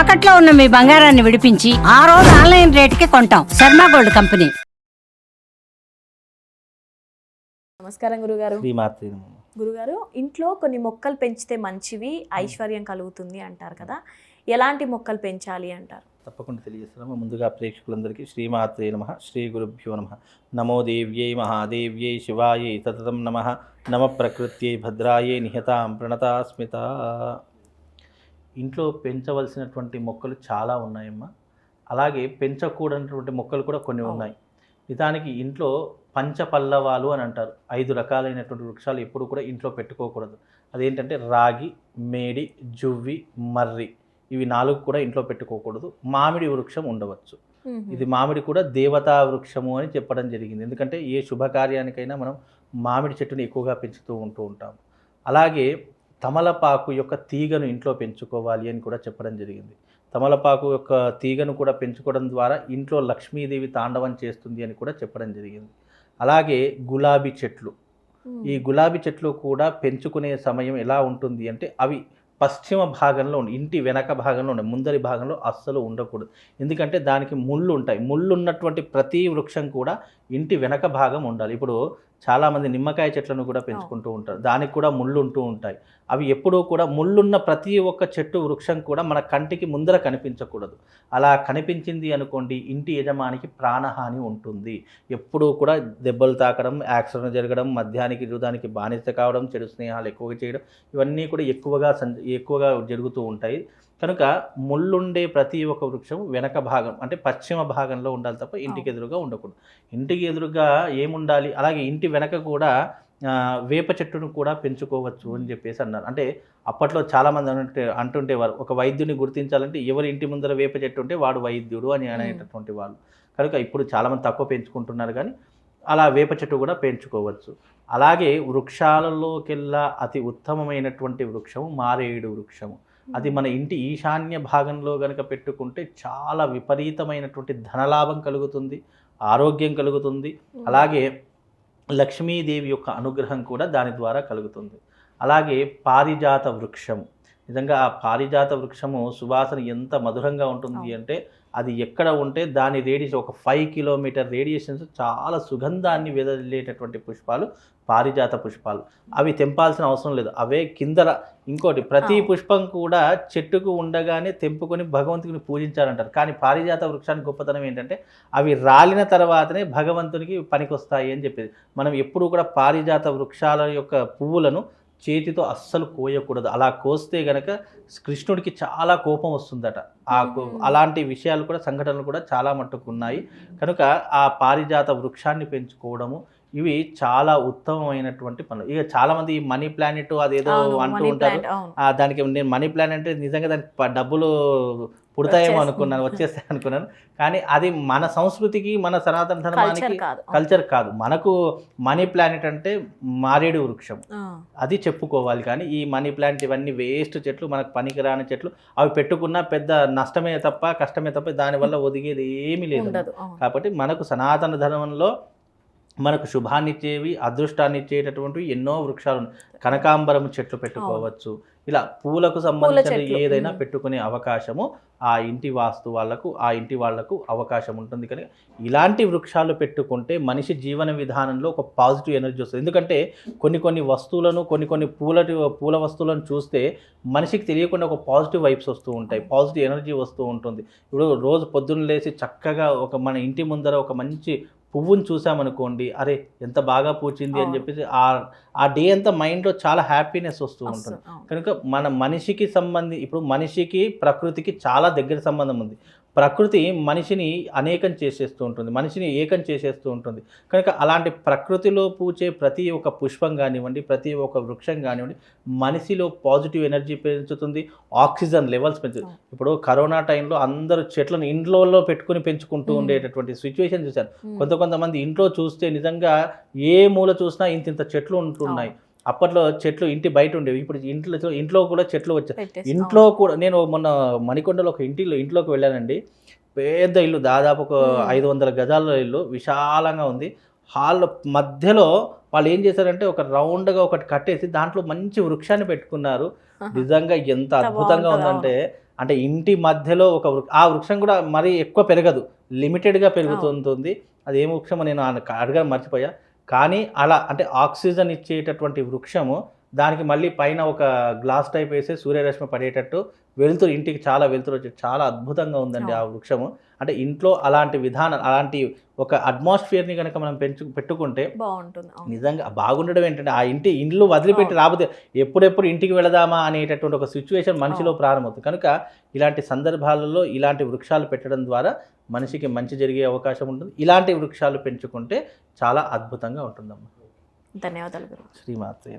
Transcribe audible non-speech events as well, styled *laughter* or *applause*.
తాకట్లో ఉన్న మీ బంగారాన్ని విడిపించి ఆ రోజు ఆన్లైన్ రేటుకి కొంటాం. Sharma gold company. నమస్కారం గురుగారు. గురుగారు ఇంట్లో కొన్ని మొక్కలు పెంచితే మంచివి ఐశ్వర్యం కలుగుతుంది అంటారు కదా. ఎలాంటి మొక్కలు పెంచాలి అంటారు? తప్పకుండా తెలియజేస్తున్నాము. ముందుగా ప్రేక్షకులందరికీ శ్రీమాత్రే నమ శ్రీ గురుభ్యో నమ. నమో దేవ్యై మహాదేవ్యై శివాయై సతతం నమ. నమ ప్రకృత్యై భద్రాయై నిహతాం ప్రణతాస్మిత. ఇంట్లో పెంచవలసినటువంటి మొక్కలు చాలా ఉన్నాయమ్మా. అలాగే పెంచకూడనటువంటి మొక్కలు కూడా కొన్ని ఉన్నాయి. నిజానికి ఇంట్లో పంచపల్లవాలు అని అంటారు. ఐదు రకాలైనటువంటి వృక్షాలు ఎప్పుడు కూడా ఇంట్లో పెట్టుకోకూడదు. అదేంటంటే రాగి మేడి జువ్వి మర్రి ఇవి నాలుగు కూడా ఇంట్లో పెట్టుకోకూడదు. మామిడి వృక్షం ఉండవచ్చు. ఇది మామిడి కూడా దేవతా వృక్షము అని చెప్పడం జరిగింది. ఎందుకంటే ఏ శుభకార్యానికైనా మనం మామిడి చెట్టుని ఎక్కువగా పెంచుతూ ఉంటూ ఉంటాం అలాగే తమలపాకు యొక్క తీగను ఇంట్లో పెంచుకోవాలి అని కూడా చెప్పడం జరిగింది. తమలపాకు యొక్క తీగను కూడా పెంచుకోవడం ద్వారా ఇంట్లో లక్ష్మీదేవి తాండవం చేస్తుంది అని కూడా చెప్పడం జరిగింది. అలాగే గులాబీ చెట్లు. ఈ గులాబీ చెట్లు కూడా పెంచుకునే సమయం ఎలా ఉంటుంది అంటే అవి పశ్చిమ భాగంలో ఉండి ఇంటి వెనక భాగంలో ఉండే ముందరి భాగంలో అస్సలు ఉండకూడదు. ఎందుకంటే దానికి ముళ్ళు ఉంటాయి. ముళ్ళు ఉన్నటువంటి ప్రతి వృక్షం కూడా ఇంటి వెనక భాగం ఉండాలి. ఇప్పుడు చాలామంది నిమ్మకాయ చెట్లను కూడా పెంచుకుంటూ ఉంటారు. దానికి కూడా ముళ్ళు ఉంటూ ఉంటాయి. అవి ఎప్పుడూ కూడా ముళ్ళున్న ప్రతి ఒక్క చెట్టు వృక్షం కూడా మన కంటికి ముందర కనిపించకూడదు. అలా కనిపించింది అనుకోండి ఇంటి యజమానికి ప్రాణహాని ఉంటుంది. ఎప్పుడూ కూడా దెబ్బలు తాకడం యాక్సిడెంట్ జరగడం మద్యానికి రుదానికి బానిస కావడం చెడు స్నేహాలు ఎక్కువగా చేయడం ఇవన్నీ కూడా ఎక్కువగా ఎక్కువగా జరుగుతూ ఉంటాయి. కనుక ముళ్ళుండే ప్రతి ఒక్క వృక్షం వెనక భాగం అంటే పశ్చిమ భాగంలో ఉండాలి తప్ప ఇంటికి ఎదురుగా ఉండకూడదు. ఇంటికి ఎదురుగా ఏముండాలి? అలాగే ఇంటి వెనక కూడా వేప చెట్టును కూడా పెంచుకోవచ్చు అని చెప్పేసి అన్నారు. అంటే అప్పట్లో చాలామంది అంటే అంటుంటేవారు ఒక వైద్యుని గుర్తించాలంటే ఎవరి ఇంటి ముందర వేప చెట్టు ఉంటే వాడు వైద్యుడు అని అనేటటువంటి వాళ్ళు. కనుక ఇప్పుడు చాలామంది తక్కువ పెంచుకుంటున్నారు కానీ అలా వేప చెట్టు కూడా పెంచుకోవచ్చు. అలాగే వృక్షాలలోకెల్లా అతి ఉత్తమమైనటువంటి వృక్షము మారేడు వృక్షము. అది మన ఇంటి ఈశాన్య భాగంలో గనక పెట్టుకుంటే చాలా విపరీతమైనటువంటి ధనలాభం కలుగుతుంది ఆరోగ్యం కలుగుతుంది. అలాగే లక్ష్మీదేవి యొక్క అనుగ్రహం కూడా దాని ద్వారా కలుగుతుంది. అలాగే పారిజాత వృక్షం నిజంగా ఆ పారిజాత వృక్షము సువాసన ఎంత మధురంగా ఉంటుంది అంటే అది ఎక్కడ ఉంటే దాని రేడియస్ ఒక ఫైవ్ కిలోమీటర్ రేడియేషన్స్ చాలా సుగంధాన్ని వెదజల్లేటటువంటి పుష్పాలు పారిజాత పుష్పాలు. అవి తెంపాల్సిన అవసరం లేదు. అవే కిందల ఇంకోటి ప్రతి. పుష్పం కూడా చెట్టుకు ఉండగానే తెంపుకొని భగవంతుని పూజించాలంటారు. కానీ పారిజాత వృక్షానికి గొప్పతనం ఏంటంటే అవి రాలిన తర్వాతనే భగవంతునికి పనికొస్తాయి అని చెప్పేది. మనం ఎప్పుడు కూడా పారిజాత వృక్షాల యొక్క పువ్వులను చేతితో అస్సలు కోయకూడదు. అలా కోస్తే గనక కృష్ణుడికి చాలా కోపం వస్తుందట. ఆ. అలాంటి విషయాలు కూడా సంఘటనలు కూడా చాలా మట్టుకు ఉన్నాయి. కనుక ఆ పారిజాత వృక్షాన్ని పెంచుకోవడము ఇవి చాలా ఉత్తమమైనటువంటి పనులు. ఇక చాలా మంది ఈ మనీ ప్లానెట్ అదేదో అంటూ ఉంటారు. దానికి నేను మనీ ప్లాన్ అంటే నిజంగా దానికి డబ్బులు పుడతాయేమో. అనుకున్నాను వచ్చేస్తాయి అనుకున్నాను. కానీ అది మన సంస్కృతికి మన సనాతన ధర్మానికి కల్చర్ కాదు. మనకు మనీ ప్లానెట్ అంటే మారేడు వృక్షం. అది చెప్పుకోవాలి. కానీ ఈ మనీ ప్లాంట్ ఇవన్నీ వేస్ట్ చెట్లు మనకు పనికిరాని చెట్లు. అవి పెట్టుకున్న పెద్ద నష్టమే తప్ప కష్టమే తప్ప దానివల్ల *laughs* ఒదిగేది ఏమీ లేదు. కాబట్టి మనకు సనాతన ధర్మంలో మనకు శుభాన్ని ఇచ్చేవి అదృష్టాన్ని ఇచ్చేటటువంటివి ఎన్నో వృక్షాలు. కనకాంబరం చెట్లు పెట్టుకోవచ్చు. ఇలా పూలకు సంబంధించిన ఏదైనా. పెట్టుకునే అవకాశము ఆ ఇంటి వాస్తు వాళ్ళకు ఆ ఇంటి వాళ్ళకు అవకాశం ఉంటుంది కనుక ఇలాంటి వృక్షాలు పెట్టుకుంటే మనిషి జీవన విధానంలో ఒక పాజిటివ్ ఎనర్జీ వస్తుంది. ఎందుకంటే కొన్ని కొన్ని వస్తువులను కొన్ని కొన్ని పూల పూల వస్తువులను చూస్తే మనిషికి తెలియకుండా ఒక పాజిటివ్ వైబ్స్ వస్తూ ఉంటాయి. పాజిటివ్ ఎనర్జీ వస్తూ ఉంటుంది. ఇప్పుడు రోజు పొద్దున్న లేచి చక్కగా ఒక మన ఇంటి ముందర ఒక మంచి పువ్వుని చూసామనుకోండి అరే ఎంత బాగా పూచింది అని. చెప్పేసి ఆ ఆ డే అంతా మైండ్లో చాలా హ్యాపీనెస్ వస్తూ ఉంటుంది. కనుక మన మనిషికి సంబంధి ఇప్పుడు మనిషికి ప్రకృతికి చాలా దగ్గర సంబంధం ఉంది ప్రకృతి మనిషిని అనేకం చేసేస్తూ ఉంటుంది మనిషిని ఏకం చేసేస్తూ ఉంటుంది. కనుక అలాంటి ప్రకృతిలో పూచే ప్రతి ఒక్క పుష్పం కానివ్వండి ప్రతి ఒక్క వృక్షం కానివ్వండి మనిషిలో పాజిటివ్ ఎనర్జీ పెంచుతుంది ఆక్సిజన్ లెవెల్స్ పెంచుతుంది. ఇప్పుడు కరోనా టైంలో అందరూ చెట్లను ఇంట్లో పెట్టుకుని పెంచుకుంటూ. ఉండేటటువంటి సిచ్యువేషన్ చూశారు. కొంత కొంతమంది ఇంట్లో చూస్తే నిజంగా ఏ మూల చూసినా ఇంత ఇంత చెట్లు ఉంటున్నాయి. అప్పట్లో చెట్లు ఇంటి బయట ఉండేవి. ఇప్పుడు ఇంట్లో ఇంట్లో కూడా చెట్లు వచ్చాయి ఇంట్లో కూడా నేను మొన్న మణికొండలో ఒక ఇంటిలో ఇంట్లోకి వెళ్ళానండి. పెద్ద ఇల్లు దాదాపు ఒక. ఐదు వందల గజాల ఇల్లు విశాలంగా ఉంది. హాల్ మధ్యలో వాళ్ళు ఏం చేశారంటే ఒక రౌండ్గా ఒకటి కట్టేసి దాంట్లో మంచి వృక్షాన్ని పెట్టుకున్నారు. నిజంగా ఎంత అద్భుతంగా. ఉందంటే అంటే ఇంటి మధ్యలో ఒక ఆ వృక్షం కూడా మరీ ఎక్కువ పెరగదు. లిమిటెడ్గా పెరుగుతుంటుంది. అది ఏ వృక్షమో నేను అడగ మర్చిపోయా. కానీ అలా అంటే ఆక్సిజన్ ఇచ్చేటటువంటి వృక్షము దానికి మళ్ళీ పైన ఒక గ్లాస్ టైప్ వేసి సూర్యరశ్మి పడేటట్టు వెలుతురు ఇంటికి చాలా వెలుతురు వచ్చి చాలా అద్భుతంగా ఉందండి ఆ వృక్షము. అంటే ఇంట్లో అలాంటి విధానం అలాంటి ఒక అట్మాస్ఫియర్ని కనుక మనం పెంచు పెట్టుకుంటే బాగుంటుంది. నిజంగా బాగుండడం ఏంటంటే ఆ ఇంటి ఇల్లు వదిలిపెట్టి రాబోతే ఎప్పుడెప్పుడు ఇంటికి వెళదామా అనేటటువంటి ఒక సిచ్యువేషన్ మనిషిలో ప్రారంభమవుతుంది. కనుక ఇలాంటి సందర్భాలలో ఇలాంటి వృక్షాలు పెట్టడం ద్వారా మనిషికి మంచి జరిగే అవకాశం ఉంటుంది. ఇలాంటి వృక్షాలు పెంచుకుంటే చాలా అద్భుతంగా ఉంటుందమ్మా. ధన్యవాదాలు గురు. శ్రీమాత్రే